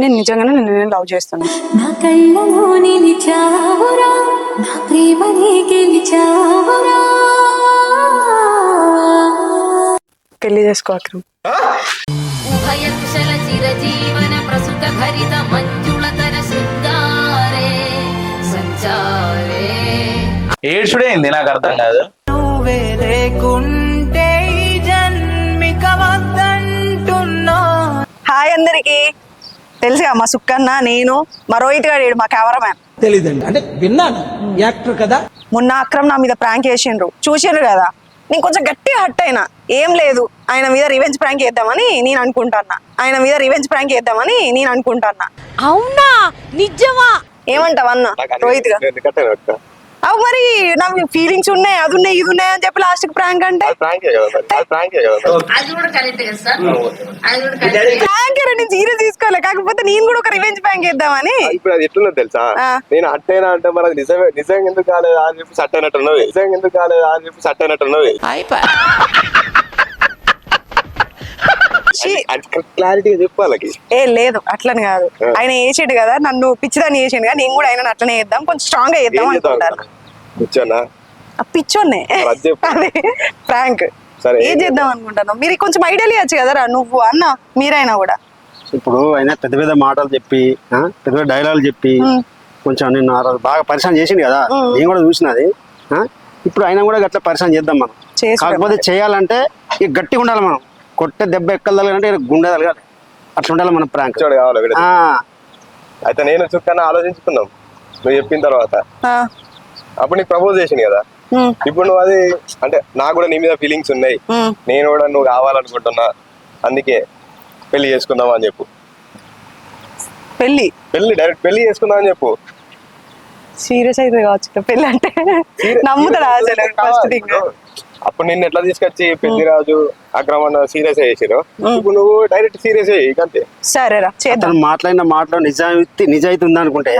నేను నిజంగానే నేను లవ్ చేస్తున్నాను నా కళ్ళలో నిలిచావురా నా ప్రేమని గెలిచావురా. పెళ్ళి చేసుకో అక్రమ్. ఉభయ కుశల చిరజీవన ప్రసుత భరిత మంజుళతర శృంగారే సంచారే. ఏడ్చుడేంది? నాకు అర్థం కాదు. నువ్వే లేకుంటే జన్మిక వద్దంటున్నా. హాయ్ అందరికి. తెలుసుగా మా సుక్కన్న నేను మా రోహిత్ గారు మా కెమెరామ్యాన్. తెలీదండి. అంటే విన్నాను. యాక్టర్ కదా? మొన్న అక్రమ్ నా మీద ప్రాంక్ చేసిండ్రు. చూసిండ్రు కదా? నేను కొంచెం గట్టిగా హట్ అయినా. ఏం లేదు. ఆయన మీద రివెంజ్ ప్రాంక్ చేద్దామని నేను అనుకుంటాన్నా. ఆయన మీద రివెంజ్ ప్రాంక్ చేద్దామని నేను అనుకుంటాన్నా. అవునా? నిజమా? ఏమంటావు అన్న? రోహిత్గా అవు మరి నా ఫీలింగ్స్ ఉన్నాయి అది ఉన్నాయి ఇది ఉన్నాయి అని చెప్పి లాస్ట్కి ప్రాంక్ అంటే? ప్రాంక్ నేను సీరియస్ తీసుకోలే. కాకపోతే నేను కూడా ఒక రివెంజ్ ప్రాంక్ చేద్దామని. ఇప్పుడు అది ఎట్లున్నది తెలుసా. నేను అట్టైనా అంటే మరి నిజమే నిజంగా ఎందుకు కాలేదా అని చెప్పి సట్ అయినట్టున్నది నిజంగా ఎందుకు కాలేదా అని చెప్పి సట్ అయినట్టున్నది ఛీ, క్లారిటీగా చెప్పు వాళ్ళకి ఏ లేదు అట్లని కాదు. ఆయన వేసాడు కదా నన్ను పిచ్చిదాన్ని వేసాడు కదా నేను కూడా ఆయన అట్లనే చేద్దాం కొంచెం స్ట్రాంగ్గా చేద్దాం అనుకుంటాను. పిచ్చోన్నే ప్రాంక్ సరే, ఏం చేద్దాం? అనుకుంటాను మీరు కొంచెం ఐడియా ఇవ్వచ్చు కదరా నువ్వు అన్న మీరైనా కూడా. ఇప్పుడు ఆయన పెద్ద పెద్ద మాటలు చెప్పి పెద్ద పెద్ద డైలాగులు చెప్పి కొంచెం నేను ఆ రోజు బాగా పరిశ్రమ చేసింది కదా నేను కూడా చూసినది ఆ, ఇప్పుడు ఆయన కూడా గట్లా పరిశ్రమ చేద్దాం మనం. కాకపోతే చేయాలంటే ఇక గట్టిగా ఉండాలి మనం. కొట్టే దెబ్బ ఎక్కలు తగలంటే గుండె తగలాలి. అట్లా ఉండాలి మన ప్రాంక్. కావాలి అయితే నేను చుక్కన ఆలోచించుకున్నాం నువ్వు చెప్పిన తర్వాత. ఆ, అప్పుడు నీకు ప్రపోజ్ చేసింది కదా? ఇప్పుడు నువ్వు అది అంటే నాకు కూడా నీ మీద ఫీలింగ్స్ ఉన్నాయి. నేను కూడా నువ్వు కావాలనుకుంటున్నా. అందుకే పెళ్ళి చేసుకుందాం అని చెప్పు. పెళ్ళి పెళ్ళి డైరెక్ట్ పెళ్ళి చేసుకుందాం అని చెప్పు. సీరియస్ అయితే కావచ్చు. పెళ్ళి అంటే నమ్ముతాడా అసలు ఫస్ట్ థింగ్ అప్పుడు నిన్ను ఎట్లా తీసుకొచ్చి పెళ్ళి రాజు అక్రమణ సీరియస్ చేసిరు ఇప్పుడు నువ్వు డైరెక్ట్ సీరియస్ అయ్యి అంతే. సరేరా చేద్దాం. అతను మాట్లాడిన మాటలో నిజాయితీ నిజాయితీ ఉందనుకుంటే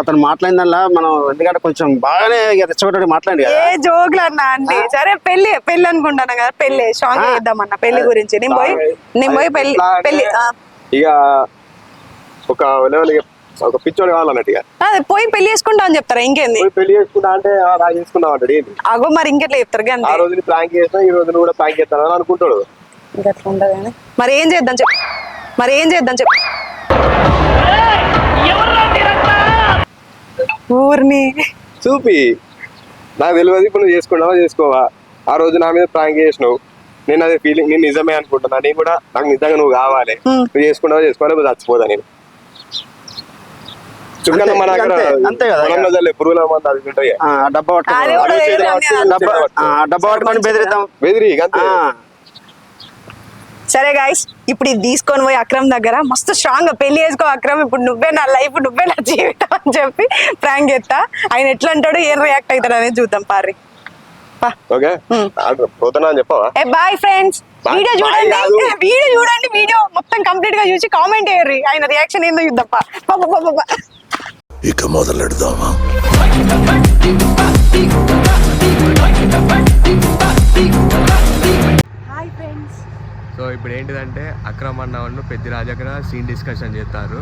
అతను మాట్లాడిందల్లా మనం ఎందుకంటే కొంచెం బాగానే రెచ్చగొట్టి మాట్లాడి జోకులు అన్నా అండి. సరే పెళ్ళి పెళ్ళి అనుకుంటాను కదా పెళ్ళి స్ట్రాంగ్ ఆ. చేద్దాం అన్న పెళ్ళి గురించి. నేను పోయి నేను పోయి పెళ్ళి పెళ్ళి. ఇక ఒక లెవెల్ ఒక పిచ్చోడు కావాలన్నట్టు ఇక. అదే పోయి పెళ్ళి చేసుకుంటా అని చెప్తారా? ఇంకేంది? పోయి పెళ్ళి చేసుకుంటా అంటే "ఆ, రా చేసుకుందాం అంటాడు ఏంటి అగో మరి ఇంకెట్లా చెప్తారు? ఆ అంతే రోజుని ప్రాంక్ చేసినా ఈ రోజుని కూడా ప్రాంక్ చేస్తాను అని అనుకుంటాడు. ఇంకట్లా ఉండదు కానీ మరి ఏం చేద్దాం చెప్పు. మరి ఏం చేద్దాం చెప్పు. ఊరిని. చూపి. నాకు తెలియదు ఇప్పుడు నువ్వు చేసుకున్నావా చేసుకోవా? ఆ రోజు నా మీద ప్రాంక్ చేసినావు. నేను అదే ఫీలింగ్ నేను నిజమే అనుకుంటున్నా. నేను కూడా నాకు నిజంగా నువ్వు కావాలి. నువ్వు చేసుకున్నావా చేసుకోవాలి చచ్చిపోదా నేను. డబ్బా పట్టుకొని బెదిరిద్దాం. బెదిరి అంతే. ఆ. సరే గాయస్ ఇప్పుడు ఇది తీసుకొని పోయి అక్రమ్ దగ్గర మస్తు స్ట్రాంగ్గా పెళ్ళి చేసుకో అక్రమ్ ఇప్పుడు నువ్వే నా లైఫ్ నువ్వే నా జీవితం అని చెప్పి ప్రాంక్ చేస్తా. ఆయన ఎట్లా అంటాడు ఏం రియాక్ట్ అవుతాడు అనేది చూద్దాం పారి. ఓకే? పోతున్నా అని చెప్పవా? ఏ బాయ్ ఫ్రెండ్స్. వీడియో చూడండి. వీడియో చూడండి వీడియో మొత్తం కంప్లీట్గా చూసి కామెంట్ చేయర్రి ఆయన రియాక్షన్ ఏందో చూద్దాం. ఇక మొదలెడదామా? సో ఇప్పుడు ఏంటిదంటే అక్రమ్ అన్న వాళ్ళు పెద్ద రాజాకర సీన్ డిస్కషన్ చేస్తారు.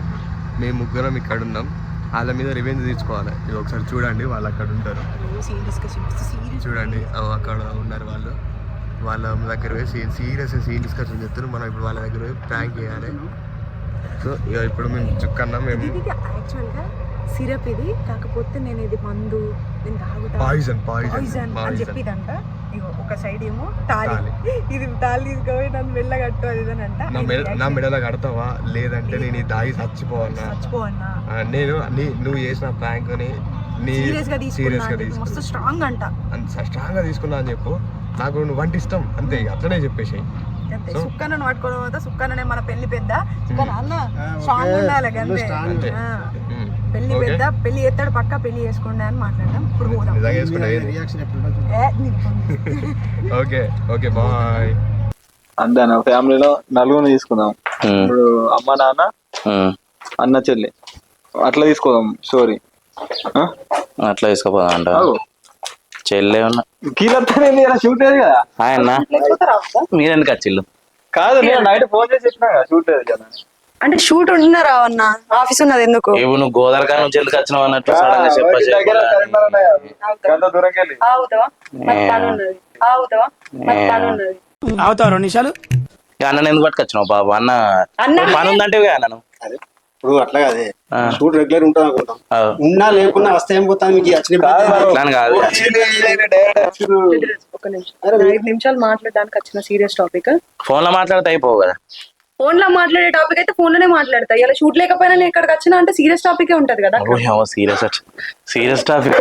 మేము ముగ్గురం ఇక్కడ ఉన్నాం. వాళ్ళ మీద రివెంజ్ తీసుకోవాలి. ఇది ఒకసారి చూడండి వాళ్ళు అక్కడ ఉంటారు. చూడండి. అక్కడ ఉన్నారు వాళ్ళు. వాళ్ళ దగ్గర పోయి సీన్ సీరియస్ సీన్ డిస్కషన్ చేస్తారు. మనం ఇప్పుడు వాళ్ళ దగ్గర పోయి ప్రాంక్ చేయాలి. సో ఇక ఇప్పుడు మేము చుక్కన్నా. మేము సిరప్ ఇది. కాకపోతే నేను ఇది మందు నేను తాగుతా. పాయిజన్ పాయిజన్ పాయిజన్ అని చెప్పిదంట. ఇగో ఒక సైడ్ ఏమో తాలి. తాళి. ఇది తాళి తీసుకొని నన్ను వెళ్ళగట్టు అది ఇది అని అంట నా మెడ నా మెడలో కడతావా? లేదంటే నేను ఈ దాగి చచ్చిపోవన్నా. చచ్చిపో అన్న ఆ, నేను నీ నువ్వు చేసిన ప్రాంక్ని నీ సీరియస్గా తీసుకున్నా. మస్తు స్ట్రాంగ్ అంట. అంత స్ట్రాంగ్గా తీసుకున్నా అని చెప్పు. నాకు నువ్వు వంట ఇష్టం. అంతే అట్లనే చెప్పేసి అంతే. సో- సుక్కనను పట్టుకోవడం పోతే సుక్కననే మన పెళ్ళి పెద్ద. సుక్కన అన్న స్ట్రాంగ్ ఉండాలి అంతే. పెళ్ళి? పెద్ద పెళ్ళి ఎత్తాడు పక్క పెళ్ళి చేసుకోండి అని మాట్లాడదాం. ఇప్పుడు పోదాం. Okay okay bye. అంతే ఫ్యామిలీలో నలుగురు తీసుకుందాం. ఇప్పుడు అమ్మ నాన్న అన్న చెల్లి. అట్లా తీసుకోదాం స్టోరీ అట్లా తీసుకుపోదా అంట. చెల్లె ఉన్నా. కీలత్తనే షూట్ లేదు కదా? ఆయన మీరెందుకు వచ్చిల్లు కాదు నేను నైట్ ఫోన్ చేసి చెప్పినా కదా షూట్ లేదు కదా అంటే షూట్ ఉన్నారా అన్న ఆఫీస్ ఉన్నది ఎందుకు? ఇవి నువ్వు గోదావరి నుంచి ఎందుకు వచ్చినావు అన్నట్టు సడన్గా చెప్ప దగ్గర కరీంనగర్ ఉన్నాయి కదా. గంట దూరంకి వెళ్ళి ఆగుతావా? మరి పని ఉన్నది ఆగుతావా? మరి పని ఉన్నది అవుతావు రెండు నిమిషాలు? అన్న ఎందుకు పట్టుకొచ్చినావు బాబు? అన్న అన్న పని ఉందంటే అన్నను. ఇప్పుడు అట్లా కాదే. షూట్ రెగ్యులర్ ఉంటుంది అనుకుంటాం. ఆ. ఉన్నా లేకున్నా వస్తే ఏం పోతాను మీకు వచ్చిన నిమిషాలు మాట్లాడడానికి వచ్చిన సీరియస్ టాపిక్. ఫోన్లో మాట్లాడితే అయిపోవు కదా. ఫోన్లో మాట్లాడే టాపిక్ అయితే ఫోన్లోనే మాట్లాడతా. ఇలా షూట్ లేకపోయినా నేను ఇక్కడికి వచ్చినా అంటే సీరియస్ టాపిక్ ఉంటది కదా. సీరియస్ సీరియస్ టాపిక్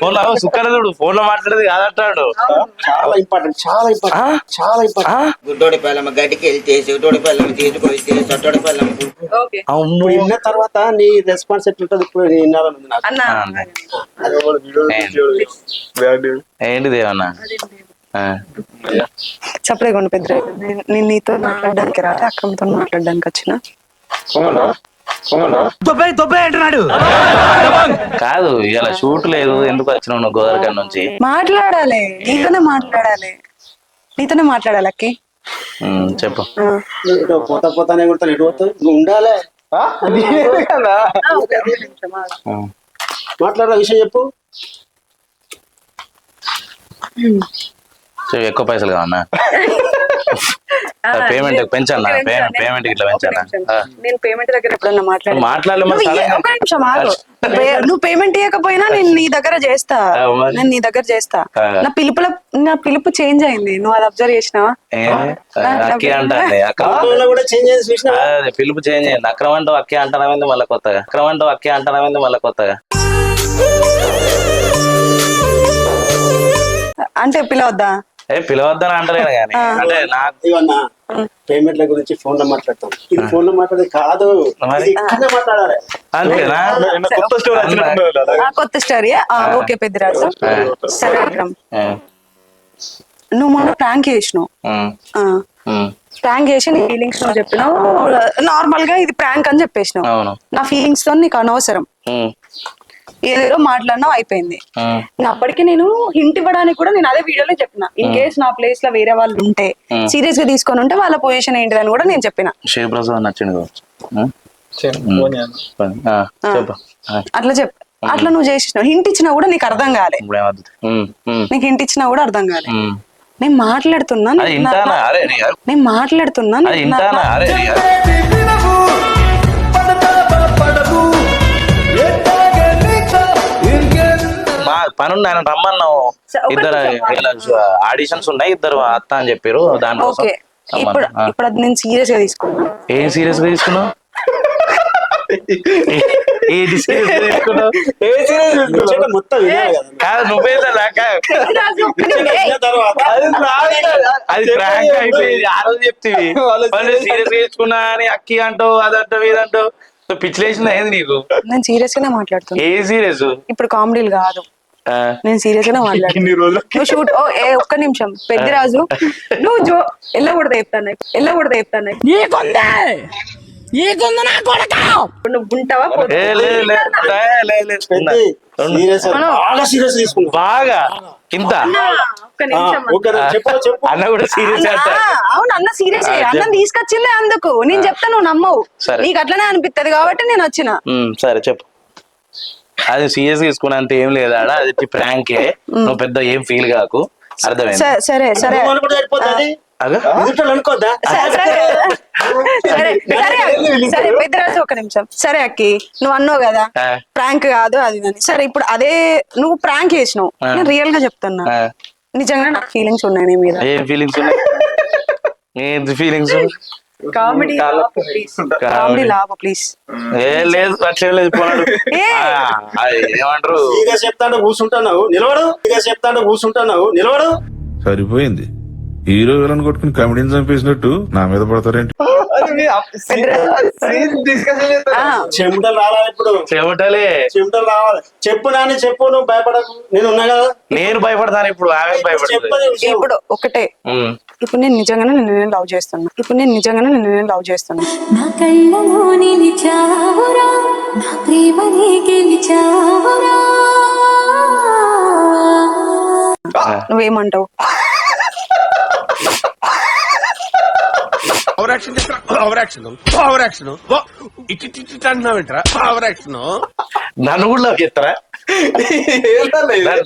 ఫోన్లో సుక్కర చూడు ఫోన్లో మాట్లాడేది కాదంటాడు. చాలా ఇంపార్టెంట్ చాలా ఇంపార్టెంట్ చాలా ఇంపార్టెంట్ గుడ్డోడి పిల్లమ్మ గడ్డికి వెళ్తే చెవిటోడి పిల్లమ్మ తీసుకొస్తే చట్టోడి పిల్లమ్మ ఇప్పుడు విన్న తర్వాత నీ రెస్పాన్స్ ఎట్లుంటది ఇప్పుడు నేను వినాలని ఉంది నాకు? అన్న. అది చెప్పలేకుండా కొండ పెద్ద నేను నీతో మాట్లాడడానికి రాలే అక్కమ్మతో మాట్లాడడానికి వచ్చిన. కాదు ఇలా షూట్ లేదు ఎందుకు వచ్చినావు నువ్వు గోదావరి నుంచి? మాట్లాడాలి నీతోనే మాట్లాడాలి. నీతోనే మాట్లాడాలి అక్కి. ఉమ్, చెప్పు. పోతా పోతానే కొడతాను ఎటు పోతావు? నువ్వు ఉండాలి. ఉమ్. మాట్లాడే విషయం చెప్పు. చెప్పు, ఎక్కువ పైసలు కావన్నా పేమెంట్ పెంచన్నా పేమెంట్ ఇట్లా పెంచన్నా. ఆ. నేను పేమెంట్ దగ్గర ఎప్పుడన్నా మాట్లాడాను మాట్లాడలే నువ్వు పేమెంట్ ఇవ్వకపోయినా నేను నీ దగ్గర చేస్తా. నేను నీ దగ్గర చేస్తా. నా పిలుపుల నా పిలుపు చేంజ్ అయింది. నువ్వు అది అబ్జర్వ్ చేసినావా? పిలుపు చేంజ్ అయ్యింది అక్రమ అంటూ అక్కే అంటానమైంది మళ్ళీ కొత్తగా? అక్రమ అంటూ అక్కే అంటానమైంది మళ్ళీ కొత్తగా? అంటే పిలవద్దా? ఏ పిలవద్దని అంటలేను కానీ. అంటే నాకు పేమెంట్ల గురించి ఫోన్లో మాట్లాడతాం. ఇది ఫోన్లో మాట్లాడేది కాదు. మాట్లాడాలి. అంతేనా? కొత్త స్టోరీ కొత్త స్టోరీ. ఓకే పెద్దరాజు. సరే విక్రమ్ ఆ, నువ్వు మొన్న ప్రాంక్ చేసినావు. ప్రాంక్ చేసి నీ ఫీలింగ్స్ నువ్వు చెప్పినావు. నార్మల్గా ఇది ప్రాంక్ అని చెప్పేసినావు. నా ఫీలింగ్స్తో నీకు అనవసరం. ఏదేదో మాట్లాడినావు అయిపోయింది. అప్పటికి నేను హింట్ ఇవ్వడానికి కూడా నేను అదే వీడియోలో చెప్పిన. ఇన్ కేస్ నా ప్లేస్లో వేరే వాళ్ళు ఉంటే. సీరియస్గా తీసుకొని ఉంటే వాళ్ళ పొజిషన్ ఏంటిదని కూడా నేను చెప్పిన. శివప్రసాద్ నచ్చింది అట్లా చెప్ అట్లా నువ్వు చేసినావు. హింట్ ఇచ్చినా కూడా నీకు అర్థం కాలే. నీకు హింట్ ఇచ్చినా కూడా అర్థం కాలే. నేను మాట్లాడుతున్నా అది నీకు నా- ఇంటానా అరే నీ- నేను మాట్లాడుతున్నా అది నీకు నా- ఇంటానా అరే నీ- మా పనుంది ఆయన రమ్మన్నావు ఇద్దరు. ఆడిషన్స్ ఉన్నాయి ఇద్దరు అత్త అని చెప్పారు దానికోసం ఇప్పుడు అది నేను సీరియస్గా తీసుకున్నా. ఏం సీరియస్గా తీసుకున్నావు? ఏది సీరియస్ తీసుకున్నావు? ముచ్చట మొత్తం వినాలి కదా. కాదు నువ్వే లేక విన్న తర్వాత. అది prank. అది ప్రాంక్ అయిపోయింది. ఆ రోజు చెప్తివి. సీరియస్గా తీసుకున్నా అని అక్కి అదంటావు ఇదంటావు అయింది నీకు? నేను సీరియస్ గానే మాట్లాడుతున్నా. ఏ సీరియస్? ఇప్పుడు కామెడీలు కాదు. నేను సీరియస్ గానే మాట్లాడుతున్నా షూట్ ఓ ఏ ఒక్క నిమిషం పెద్దరాజు నువ్వు జో ఎల్లకూడదు చెప్తాను ఎల్లకూడదు చెప్తాను బాగా సీరియస్ తీసుకున్నా బాగా ఇంత ఒక్క నిమిషం ఓకే చెప్పు చెప్పు అన్న కూడా సీరియస్ అవును అన్న సీరియస్ అన్న. తీసుకొచ్చిందే అందుకు నేను చెప్తా నువ్వు నమ్మవు. నీకు అట్లనే అనిపిత్తది కాబట్టి నేను వచ్చిన సరే చెప్పు అది సీరియస్ తీసుకున్నంత ఏం లేదా అది ప్రాంకే నువ్వు పెద్ద ఏం ఫీల్ కాకు. అర్థమైంది? సరే సరే పెద్దరాజు ఒక నిమిషం. సరే అక్కి నువ్వు అన్నావు కదా. ప్రాంక్ కాదు అది సరే ఇప్పుడు అదే నువ్వు ప్రాంక్ చేసినావు. నేను రియల్గా చెప్తున్నా. నిజంగా నాకు ఫీలింగ్స్ ఉన్నాయి నీ మీద. ఏం ఫీలింగ్స్ ఉన్నాయి? Feelings comedy comedy. లాభ ప్లీజ్ ఏ లేదు అట్లే పోనాడు. ఏమంటారు? కూర్చుంటున్నావు నిలవడు కూర్చుంటున్నావు నిలవడు సరిపోయింది. హీరో విలన్ కొట్టుకుని కమెడీని చంపేసినట్టు నా మీద పడతారేంటి? చెమటలు రావాలి ఇప్పుడు. చెమటలే. చెమటలు రావాలి. చెప్పు నాని చెప్పు నువ్వు భయపడకు నేను ఉన్నా కదా? నేను భయపడతాను ఇప్పుడు ఆమె ఇప్పుడు ఒకటే. ఇప్పుడు నేను నిజంగానే నిన్ను లవ్ చేస్తున్నా. ఇప్పుడు నేను నిజంగానే నిన్ను లవ్ చేస్తున్నా. నా కళ్ళలో నిలిచావురా నా ప్రేమని గెలిచావురా. నువ్వేమంటావు? Over action over action over action ఇటు ఇటు అంటున్నావేంట్రా నన్ను కూడా లవ్ చేస్తారా?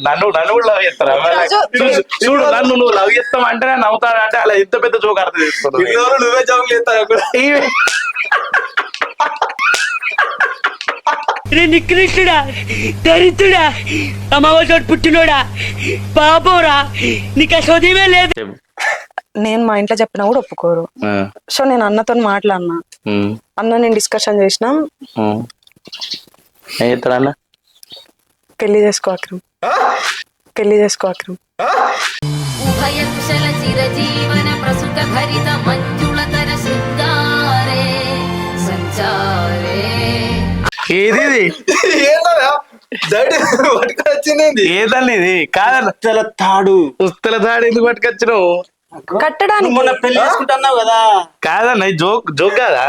నన్ను నన్ను కూడా లవ్ చేస్తారా? చూడు, నన్ను నువ్వు లవ్ చేస్తావు అంటే నేను నవ్వుతాను అంటే అలా ఎంత పెద్ద జోక్ అర్థం చేసుకున్నావు నువ్వే జోకులు చేస్తావు నికృష్టుడా దరిద్రుడా అమ్మవారి పుట్టినోడా పాపోరా నీకు ఆ లేదు. నేను మా ఇంట్లో చెప్పినా కూడా ఒప్పుకోరు. సో నేను అన్నతో మాట్లాడినా. అన్న నేను డిస్కషన్ చేసినాం. అన్న? పెళ్ళి చేసుకో అక్రమ్. పెళ్ళి చేసుకో అక్రమ్. ఉభయ కుశల చిరజీవన ప్రసుక భరిత మంజుళతర శృంగారే సంచారే. ఏది ఇది? వచ్చింది ఏదండి ఉత్తల తాడు. ఉస్తల తాడు ఎందుకు పట్టుకొచ్చినావు? కట్టడానికి. మొన్న పెళ్ళి చేసుకుంటున్నావు కదా. కాదన్న ఇది జోక్ జోక్ కాదా?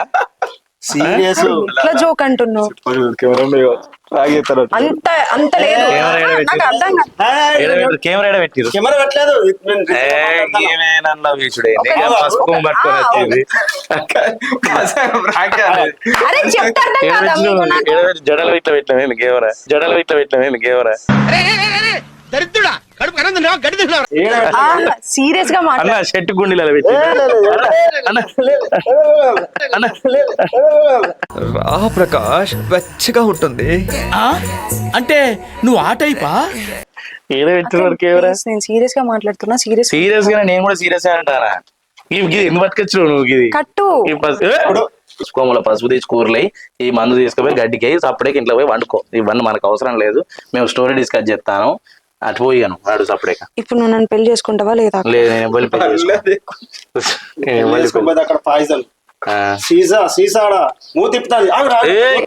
సీరియస్. ఇట్లా జోక్ అంటున్నావు. తాగేస్తారు అంత అంత లేదు. కెమెరా? నాకు అర్థం కాదు. పెట్టిరు? పెట్టలేదు. పసుపు పట్టుకొని అరే చెప్తే అర్థం కాదా జడలు ఇట్లా పెట్టినావు కెమెరా. జడలు ఇట్లా పెట్టినావు కెమెరా. దరిద్రుడా కడుపు ఆ, సీరియస్గా మాట్లాడు అన్న షర్ట్ పెట్టి అన్న అన్న రా ప్రకాష్ వెచ్చగా ఉంటుంది అంటే నువ్వు ఆ టైపా కెమెరా నేను సీరియస్గా మాట్లాడుతున్నా సీరియస్ సీరియస్గా నేను కూడా సీరియస్ అంటారా ఎందుకు నువ్వు కట్టు ఏ! కోమల పసుపు తెచ్చి కూరలై ఈ మందు తీసుకుపోయి గడ్డికి సపరేట్ ఇంట్లో పోయి వండుకో ఇవన్నీ మనకు అవసరం లేదు మేము స్టోరీ డిస్కస్ చేస్తాను అటు పోయాను వాడు సపరేట్ ఇప్పుడు నువ్వు నన్ను పెళ్ళి చేసుకుంటావా లేదా? లేదు నేను పెళ్ళి చేసుకోను. నేను ఎవరి పెళ్ళి- అక్కడ పాయిజన్ ఆ. సీసా సీసాడా? మూ తిప్పుతాది. ఆగురా ఏయ్.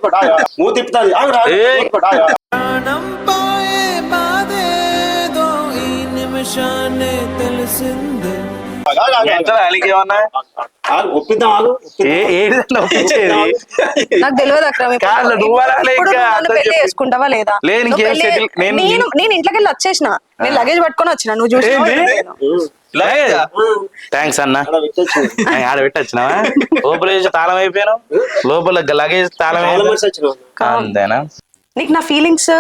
మూ తిప్పుతాది. ఆగురా ఏయ్. ప్రాణం పోయే బాధేదో ఈ నిమిషాన్ని తెలిసిందే. నాకు తెలియదు అక్రమ్. చేసుకుంటావా లేదా? నేను- నేను ఇంట్లోకి వెళ్ళి వచ్చేసిన. నేను లగేజ్ పట్టుకొని వచ్చిన. నువ్వు చూసి థ్యాంక్స్ అన్న. ఆడ పెట్టొచ్చు. ఆ, ఆడ పెట్టొచ్చినావా? లోపల తాళం అయిపోయాను లోపల లగేజ్ తాళం అంతేనా? నీకు నా ఫీలింగ్స్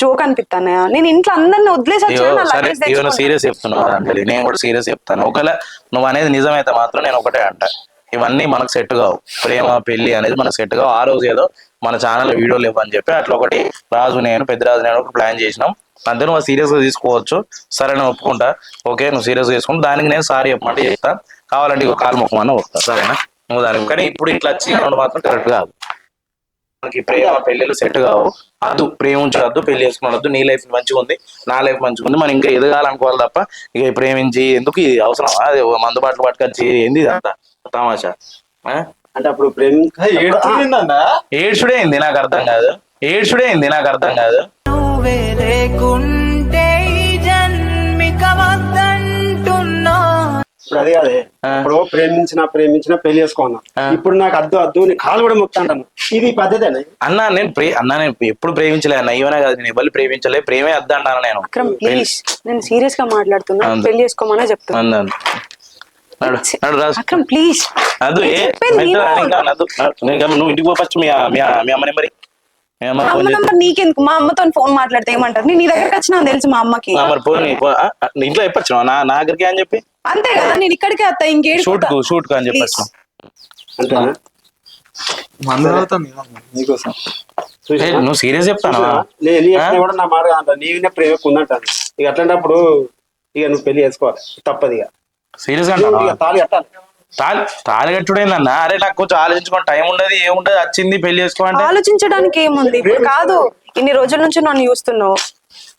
జోక్ అనిపిస్తాను నేను ఇంట్లో అందరిని వదిలేసి అయ్యో వచ్చిన? నా సరే లగేజ్ ఇవన్న తెచ్చుకొని. సీరియస్ చెప్తున్నావు నేను కూడా సీరియస్ చెప్తాను. ఒకవేళ నువ్వు అనేది నిజమైతే మాత్రం నేను ఒకటే అంట. ఇవన్నీ మనకు సెట్ కావు. ప్రేమ పెళ్ళి అనేది మనకు సెట్ కావు. ఆ రోజు ఏదో మన ఛానల్ వీడియోలు ఇవ్వని చెప్పి అట్లా ఒకటి రాజు నేను పెద్ద రాజు నేను ఒక ప్లాన్ చేసినాం. అంతే నువ్వు సీరియస్గా తీసుకోవచ్చు. సరే నేను ఒప్పుకుంటా. ఓకే నువ్వు సీరియస్గా తీసుకుంటా. దానికి నేను సారీ చెప్పమంటే చెప్తా. కావాలంటే ఒక కాలు ముఖమన్నా వస్తా సరేనా? నువ్వు దానికి కానీ ఇప్పుడు ఇట్లా వచ్చి మాత్రం కరెక్ట్ కాదు. మనకి ప్రేమ పెళ్ళిళ్ళు సెట్ కావు. అద్దు ప్రేమించవద్దు పెళ్ళి చేసుకున్నద్దు నీ లైఫ్ మంచిగా ఉంది నా లైఫ్ మంచిగా ఉంది మనం ఇంకా ఎదగాలనుకోవాలి తప్ప ఇక ప్రేమించి ఎందుకు ఇది అవసరం అది మందు బాటలు పట్టుకొచ్చి ఏంది ఇదంతా తమాషా? అంటే అప్పుడు ఏడ్చుడే అయింది నాకు అర్థం కాదు. ఏడ్చుడే అయింది నాకు అర్థం కాదు. ఇప్పుడు అదే అదే. ఇప్పుడు ప్రేమించిన ప్రేమించిన పెళ్ళి చేసుకున్నా. ఇప్పుడు నాకు అద్దు అద్దు నీ కాలు కూడా మొక్కంటాను ఇది పద్ధతేనా? అన్న నేను ప్రే అన్న నేను ఎప్పుడు ప్రేమించలే అన్న. ఇవనే కాదు నేను ఎవరు ప్రేమించలే. ప్రేమే అద్దంటాను నేను? అక్రమ్ ప్లీజ్ నేను సీరియస్గా మాట్లాడుతున్నా. పెళ్ళి చేసుకోమనే చెప్తున్నా. అందు, అందు. నడు నడు రాజు. అక్రమ్ ప్లీజ్. అదు నువ్వు ఇంటికి పోవచ్చు మీ అమ్మ నెంబరి అమ్మ నీకెందుకు? మా అమ్మతో ఫోన్ మాట్లాడితే ఏమంటారు? నేను నీ దగ్గరకు వచ్చినా తెలుసు మా అమ్మకి. మరి పోనీ ఇంట్లో చెప్పచ్చు నా నా దగ్గరికి అని చెప్పి? అంతే కదా? నేను ఇక్కడికే వస్తా ఇంకేడు షూట్కు షూట్కు అని చెప్పచ్చు. నీకోసం. ఏ, నువ్వు సీరియస్ చెప్తాను నీ ఎక్కడ కూడా నా మాట అంట నీవినే ప్రేమ ఉందంటాను ఇక అట్లాంటప్పుడు ఇక నువ్వు పెళ్ళి చేసుకోవాలి. తప్పదు ఇక. సీరియస్ ఇక అంటావా? తాళి కట్టాలి. తాళి తాళి కట్టుడేందన్న? అరే నాకు కొంచెం ఆలోచించుకోండి. టైం ఉండదు ఏముండదు వచ్చింది పెళ్ళి చేసుకోమంటే ఆలోచించడానికి ఏముంది? కాదు. ఇన్ని రోజుల నుంచి నన్ను చూస్తున్నావు.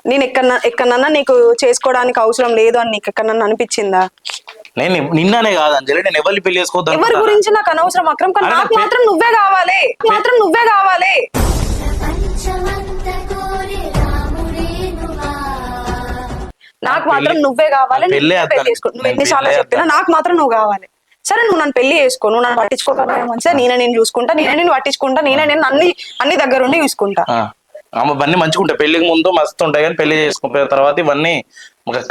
నేను ఎక్కడన్నా ఎక్కడన్నా నీకు చేసుకోవడానికి అవసరం లేదు అని నీకు ఎక్కడన్నా అనిపించిందా? నేను నిన్ననే కాదు అంజలి నేను ఎవరిని పెళ్ళి చేసుకోవద్దు ఎవరి. గురించి నాకు అనవసరం అక్రమ్ కానీ నాకు మాత్రం నువ్వే కావాలి. మాత్రం నువ్వే కావాలి. నాకు మాత్రం నువ్వే కావాలి. నువ్వు నేను ఎన్నిసార్లు చెప్పినా. నాకు మాత్రం నువ్వు కావాలి. సరే నువ్వు నన్ను పెళ్ళి చేసుకో. నువ్వు నన్ను పట్టించుకోకపోయినా మంచిదా నేనే నేను చూసుకుంటా నేనే నేను పట్టించుకుంటా నేనే నేను అన్ని అన్ని దగ్గరుండి చూసుకుంటా. ఆ, అమ్మ ఇవన్నీ మంచిగా ఉంటాయి పెళ్ళికి ముందు మస్తు ఉంటాయి కానీ పెళ్ళి చేసుకున్న తర్వాత ఇవన్నీ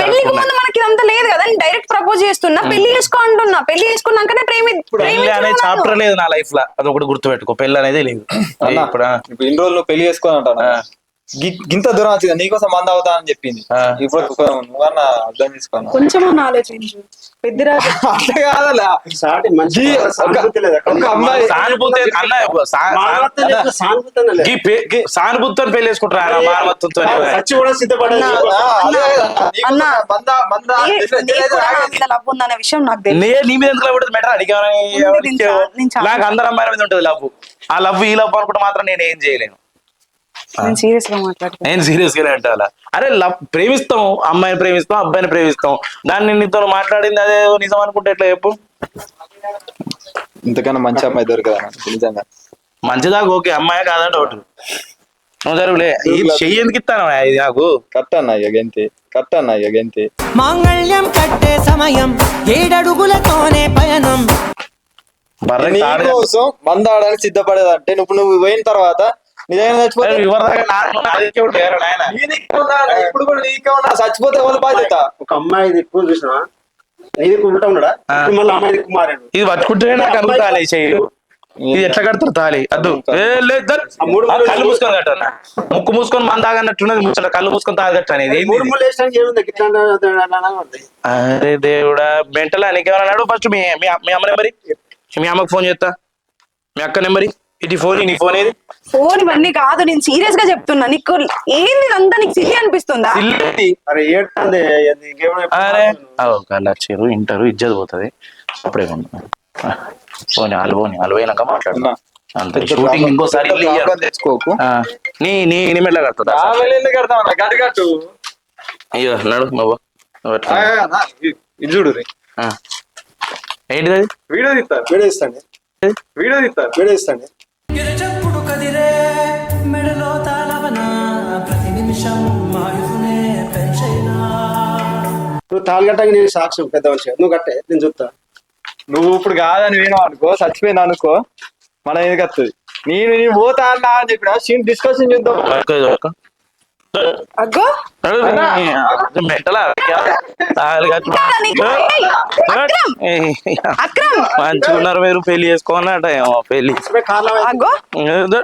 పెళ్ళికి ముందు మనకి ఇదంతా లేదు కదా? నేను డైరెక్ట్ ప్రపోజ్ చేస్తున్నా. పెళ్ళి చేసుకో అంటున్నా. పెళ్ళి చేసుకున్నాకనే ప్రేమి పెళ్ళి అనే చాప్టర్ లేదు నా లైఫ్లో అది ఒకటి గుర్తుపెట్టుకో. పెళ్ళి అనేది లేదు. ఇప్పుడు ఇన్ని రోజులు నువ్వు పెళ్ళి ఆ. గింత దూరం వచ్చింది నీకోసం మంద అవుతా అని చెప్పింది. ఇప్పుడు నువ్వన్నా అర్థం చేసుకోను కొంచెం ఆలోచించు. పెద్దరాజు. అట్లా కాదలా. సానుభూతి సానుభూతితో పెళ్ళి చేసుకుంటారా మానవత్వంతో కూడా విషయం నాకు నే నీ మీద ఎందుకు లవ్ మెటర్? అడిగా నాకు అందరు అమ్మాయిల మీద ఉంటుంది లవ్. ఆ లవ్ ఈ లవ్ అనుకుంటే మాత్రం నేను ఏం చేయలేను. నేను సీరియస్గా మాట్లాడుతున్నా నేను సీరియస్ గానే అంటే అలా అరే లవ్ ప్రేమిస్తాం అమ్మాయిని ప్రేమిస్తాం అబ్బాయిని ప్రేమిస్తాం. దాన్ని నీతో మాట్లాడింది అదే నిజం అనుకుంటే ఎట్లా చెప్పు? ఇంతకన్నా మంచి అమ్మాయి దొరకదా నిజంగా. మంచిదాకా ఓకే అమ్మాయి కాదా డౌట్ నువ్వు జరుగులే ఈ చెయ్యి ఎందుకు ఇస్తాను ఇది నాకు? కట్ అన్న ఇక గంతే. కట్ అన్న ఇక గంతే. మాంగళ్యం కట్టే సమయం ఏడడుగులతోనే పయనం. బర్రె తాడు నీకోసం మంద ఆడడానికి సిద్ధపడేదంటే నువ్వు నువ్వు పోయిన తర్వాత నిజంగా చచ్చిపోతే ఇప్పుడు కూడా నీకే ఉన్నా చచ్చిపోతే ఎవరు బాధ్యత? ఒక అమ్మాయి దిక్కు చూసినా నీ దిక్కు ఉంటా ఉన్నాడా? ఇప్పుడు మళ్ళీ అమ్మాయి దిక్కు మారాడు ఇది పట్టుకుంటేనే నాకు అందుకు తాళి చెయ్యి ఇది ఎట్లా కడతారు తాళి? అద్దు. ఏ లేదు ధర్. ఆ మూడు ఆ ముళ్ళు కళ్ళు మూసుకొని కట్టన్నా ముక్కు మూసుకొని మన తాగన్నట్టున్నది ముచ్చట. కళ్ళు మూసుకొని తాగట్టు అనేది ఏంది మూడు ఇది? ముళ్ళు వేసడానికి ఏముంది? ఇట్లా అంటే- అంటే- అంటే- అంటే- అంటే. అరే దేవుడా మెంటలా నీకేమన్నా అన్నాడు ఫస్ట్ మీ మీ మీ అమ్మ నెంబరి. మీ అమ్మకి ఫోన్ చేస్తా. మీ అక్క నెంబరి. ఇటు ఫోన్ నీ ఫోన్ ఏది? ఫోన్ ఇవన్నీ కాదు నేను సీరియస్గా చెప్తున్నా. నీకు ఏంది ఇదంతా నీకు సిల్లి అనిపిస్తుందా? సిల్లి. అరే వచ్చారు ఇంటారు ఇజ్జత్ పోతుంది. అప్పుడే పోనీ వాళ్ళు పోనీ వాళ్ళు పోయినాక మాట్లాడు. అంతే షూటింగ్ ఇంకోసారి తెచ్చుకోకు. నీ నీ కడతాం అయ్యో నడు నువ్వు ఇది చూడు. ఏంటిది వీడియో తీస్తారు వీడియో ఇస్తాండి వీడియో తీస్తారు వీడియో ఇస్తాండి నువ్వు తాళి కట్టగా నేను సాక్ష్యం పెద్ద మనిషి. నువ్వు కట్టే నేను చూస్తా నువ్వు ఇప్పుడు కాదని వినావు అనుకో చచ్చిపోయింది అనుకో మన ఎందుకు వస్తుంది నేను నేను పోతా అన్నా అని చెప్పిన సీన్ డిస్కషన్ చేద్దాం. అగ్గో. నడు, నీ- మెంటలా? తాళి కట్టు. నీకు- ఏయ్, అక్రమ్! ఏయ్, అక్రమ్. మంచిగా ఉన్నారు మీరు పెళ్ళి చేసుకోవాలన్నట ఏమో పెళ్ళి. అగ్గో. ఏదో.